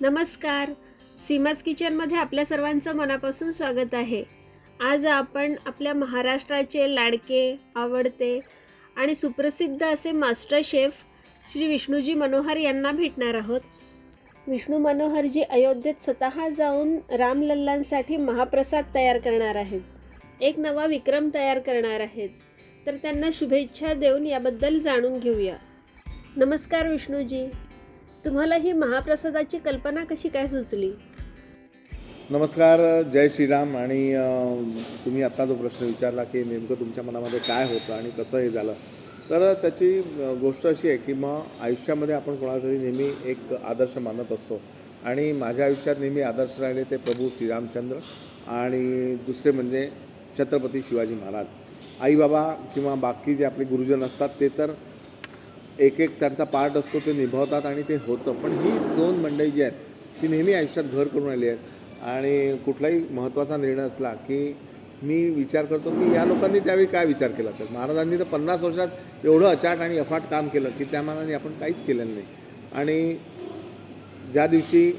नमस्कार. सीमास किचनमध्ये आपल्या सर्वांचं मनापासून स्वागत आहे. आज आपण आपल्या महाराष्ट्राचे लाडके आवडते आणि सुप्रसिद्ध असे मास्टर शेफ श्री विष्णूजी मनोहर यांना भेटणार आहोत. विष्णू मनोहरजी अयोध्येत स्वतः जाऊन रामलल्लांसाठी महाप्रसाद तयार करणार आहेत. एक नवा विक्रम तयार करणार आहेत. तर त्यांना शुभेच्छा देऊन याबद्दल जाणून घेऊया. नमस्कार विष्णूजी. तुम्हाला ही महाप्रसादाची कल्पना कशी काय सुचली? नमस्कार जय श्रीराम. आणि तुम्ही आत्ता जो प्रश्न विचारला की नेमकं तुमच्या मनामध्ये काय होतं आणि कसं हे झालं तर त्याची गोष्ट अशी आहे की मग आयुष्यामध्ये आपण कोणाला तरी नेहमी एक आदर्श मानत असतो. आणि माझ्या आयुष्यात नेहमी आदर्श राहिले ते प्रभू श्रीरामचंद्र आणि दुसरे म्हणजे छत्रपती शिवाजी महाराज. आई बाबा किंवा बाकी जे आपले गुरुजन असतात ते तर एक एक त्यांचा पार्ट असतो ते निभावतात आणि ते होतं. पण ही दोन मंडळी जी आहेत ती नेहमी आयुष्यात घर करून आली आहेत. आणि कुठलाही महत्त्वाचा निर्णय असला की मी विचार करतो की या लोकांनी त्यावेळी काय विचार केला असेल? महाराजांनी तर पन्नास वर्षात एवढं अचाट आणि अफाट काम केलं की त्या मानाने आपण काहीच केलेलं नाही. आणि ज्या दिवशी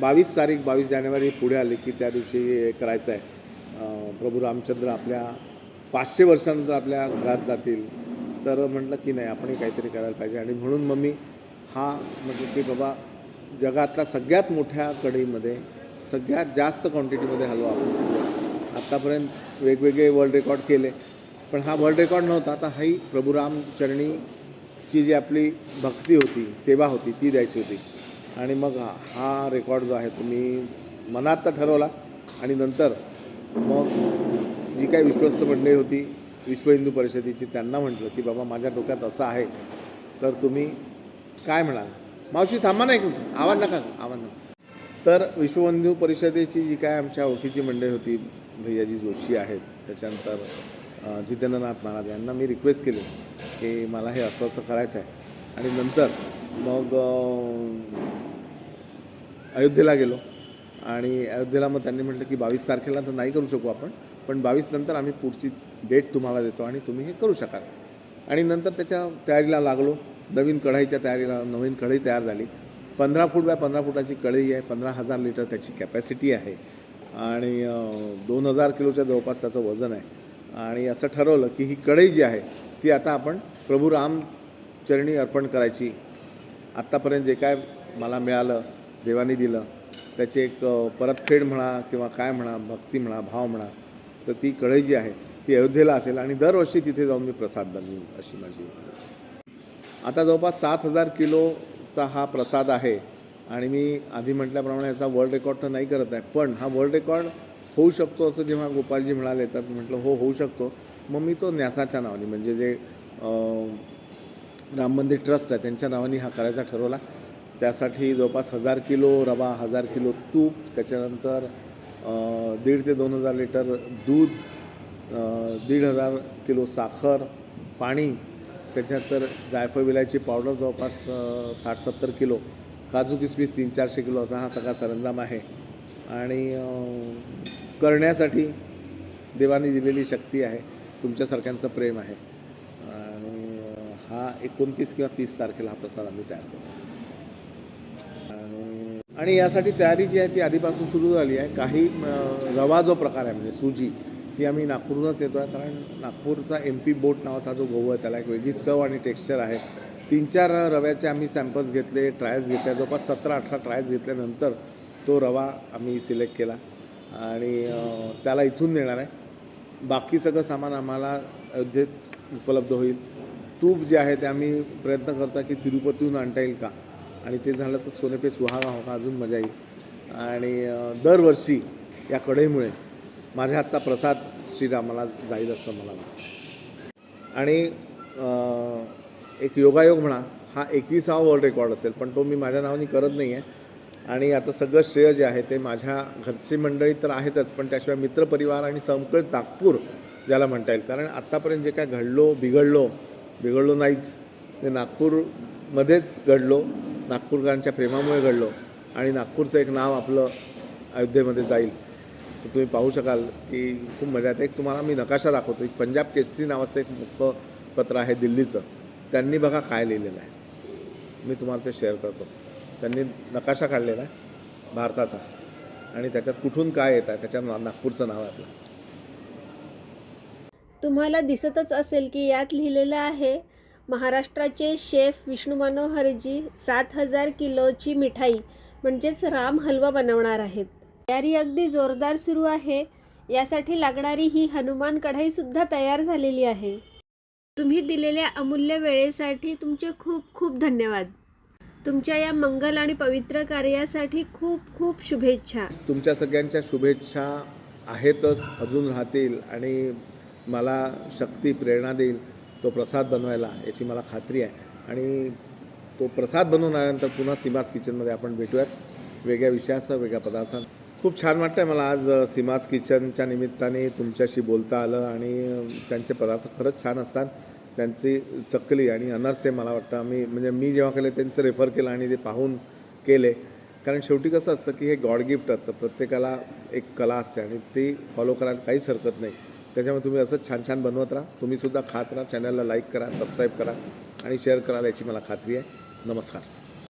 बावीस तारीख बावीस जानेवारी पुढे आली की त्या दिवशी हे करायचं आहे. प्रभू रामचंद्र आपल्या पाचशे वर्षानंतर आपल्या घरात जातील. तर म्हटलं की नाही आपण काहीतरी करायला पाहिजे. आणि म्हणून मग मी हा म्हटलं की बाबा जगातल्या सगळ्यात मोठ्या कढईमध्ये सगळ्यात जास्त क्वांटिटीमध्ये हलवा आपण आत्तापर्यंत वेगवेगळे वर्ल्ड रेकॉर्ड केले पण हा वर्ल्ड रेकॉर्ड नव्हता. आता हाही प्रभुरामचरणीची जी आपली भक्ती होती सेवा होती ती द्यायची होती. आणि मग हा हा रेकॉर्ड जो आहे तो मी मनात तर ठरवला. आणि नंतर मग जी काही विश्वस्त मंडळी होती विश्व हिंदू परिषदेची त्यांना म्हटलं की बाबा माझ्या डोक्यात असं आहे तर तुम्ही काय म्हणाल? मावशी थांबा ना एक आवाज नका आवाज नका. तर विश्व हिंदू परिषदेची जी काय आमच्या ओळखीची मंडळी होती भैयाजी जोशी आहेत त्याच्यानंतर जितेंद्रनाथ महाराज यांना मी रिक्वेस्ट केली की मला हे असं असं करायचं आहे. आणि नंतर मग अयोध्येला गेलो. आणि अयोध्येला मग त्यांनी म्हटलं की बावीस तारखेला तर नाही करू शकू आपण पण बावीस नंतर आम्ही पुढची डेट तुम्हाला देतो आणि तुम्ही हे करू शकाल. आणि नंतर त्याच्या तयारीला लागलो. नवीन कढईच्या तयारीला नवीन कढई तयार झाली. पंधरा फूट बाय पंधरा फुटाची कढई आहे. पंधरा हजार लिटर त्याची कॅपॅसिटी आहे. आणि दोन हजार किलोच्या जवळपास त्याचं वजन आहे. आणि असं ठरवलं की ही कढई जी आहे ती आता आपण प्रभू रामचरणी अर्पण करायची. आत्तापर्यंत जे काय मला मिळालं देवाने दिलं त्याची एक परतफेड म्हणा किंवा काय म्हणा भक्ती म्हणा भाव म्हणा तर ती कढई जी आहे ती अयोध्येला असेल आणि दरवर्षी तिथे जाऊन मी प्रसाद बनवीन अशी माझी आता जवळपास सात हजार किलोचा हा प्रसाद आहे आणि मी आधी म्हटल्याप्रमाणे याचा वर्ल्ड रेकॉर्ड तर नाही करत आहे पण हा वर्ल्ड रेकॉर्ड होऊ शकतो असं जेव्हा गोपालजी म्हणाले तर म्हटलं हो होऊ शकतो. मग मी तो न्यासाच्या नावाने म्हणजे जे राम मंदिर ट्रस्ट आहे त्यांच्या नावाने हा करायचा ठरवला. त्यासाठी जवळपास हजार किलो रवा हजार किलो तूप त्याच्यानंतर दीड ते दोन हजार लिटर दूध दीड हजार किलो साखर पाणी त्याच्यानंतर जायफळ विलायची पावडर जवळपास साठ सत्तर किलो काजू किसमिस तीन चारशे किलो असा हा सगळा सरंजाम आहे. आणि करण्यासाठी देवाने दिलेली शक्ती आहे तुमच्यासारख्यांचं प्रेम आहे. आणि हा एकोणतीस किंवा तीस तारखेला हा प्रसाद आम्ही तयार करतो. आणि आणि यासाठी तयारी जी आहे ती आधीपासून सुरू झाली आहे. काही रवा जो प्रकार आहे म्हणजे सुजी ती आम्ही नागपूरहूनच येतो आहे कारण नागपूरचा एम पी बोट नावाचा जो गहू आहे त्याला एक वेगळी चव आणि टेक्स्चर आहे. तीन चार रव्याचे आम्ही सॅम्पल्स घेतले ट्रायल्स घेतल्या जवळपास सतरा अठरा ट्रायल्स घेतल्यानंतर तो रवा आम्ही सिलेक्ट केला. आणि त्याला इथून देणार आहे. बाकी सगळं सामान आम्हाला अयोध्येत उपलब्ध होईल. तूप जे आहे ते आम्ही प्रयत्न करतो आहे की तिरुपतीहून आणता येईल का? आणि ते झालं तर सोनेपे सुहागा हो का? अजून मजा येईल. आणि दरवर्षी या कढईमुळे माझ्या हातचा प्रसाद श्रीरामाला जाईल असं मला वाटतं. आणि एक योगायोग म्हणा हा एकविसावा वर्ल्ड रेकॉर्ड असेल पण तो मी माझ्या नावाने करत नाही आहे आणि याचं सगळं श्रेय जे आहे ते माझ्या घरची मंडळी तर आहेतच पण त्याशिवाय मित्रपरिवार आणि संकळ नागपूर ज्याला म्हणता येईल. कारण आत्तापर्यंत जे काय घडलो बिघडलो बिघडलो नाहीच. ते नागपूरमध्येच घडलो नागपूरकरांच्या प्रेमामुळे घडलो. आणि नागपूरचं एक नाव आपलं अयोध्येमध्ये जाईल. तर तुम्ही पाहू शकाल की खूप मजा येते. एक तुम्हाला मी नकाशा दाखवतो. एक पंजाब केसरी नावाचं एक मुख्य पत्र आहे दिल्लीचं. त्यांनी बघा काय लिहिलेलं आहे. मी तुम्हाला ते शेअर करतो. त्यांनी नकाशा काढलेला आहे भारताचा. आणि त्याच्यात कुठून काय येत आहे त्याच्या नागपूरचं नाव आहे आपलं. तुम्हाला दिसतच असेल की यात लिहिलेलं आहे महाराष्ट्राचे शेफ विष्णू मनोहरजी सात हजार किलोची मिठाई म्हणजेच राम हलवा बनवणार आहेत. तयारी अगदी जोरदार सुरू आहे. यासाठी लागणारी ही हनुमान कढाईसुद्धा तयार झालेली आहे. तुम्ही दिलेल्या अमूल्य वेळेसाठी तुमचे खूप खूप धन्यवाद. तुमच्या या मंगल आणि पवित्र कार्यासाठी खूप खूप शुभेच्छा. तुमच्या सगळ्यांच्या शुभेच्छा आहेतच अजून राहतील आणि मला शक्ती प्रेरणा देईल तो प्रसाद बनवायला याची मला खात्री आहे. आणि तो प्रसाद बनवून आल्यानंतर पुन्हा सीमास किचनमध्ये आपण भेटूयात. वेगळ्या विषयाचं वेगळ्या पदार्थ खूप छान वाटतं आहे मला आज सीमाज किचनच्या निमित्ताने तुमच्याशी बोलता आलं आणि त्यांचे पदार्थ खरंच छान असतात. त्यांची चकली आणि अनरसे मला वाटतं मी म्हणजे मी जेव्हा केले त्यांचं रेफर केलं आणि ते पाहून केले. कारण शेवटी कसं असतं की हे गॉड गिफ्ट असतं. प्रत्येकाला एक कला असते आणि ती फॉलो करायला काहीच हरकत नाही. त्याच्यामुळे तुम्ही असंच छान छान बनवत राहा. तुम्हीसुद्धा खात राहा. चॅनलला लाईक करा सबस्क्राईब करा आणि शेअर कराल याची मला खात्री आहे. नमस्कार.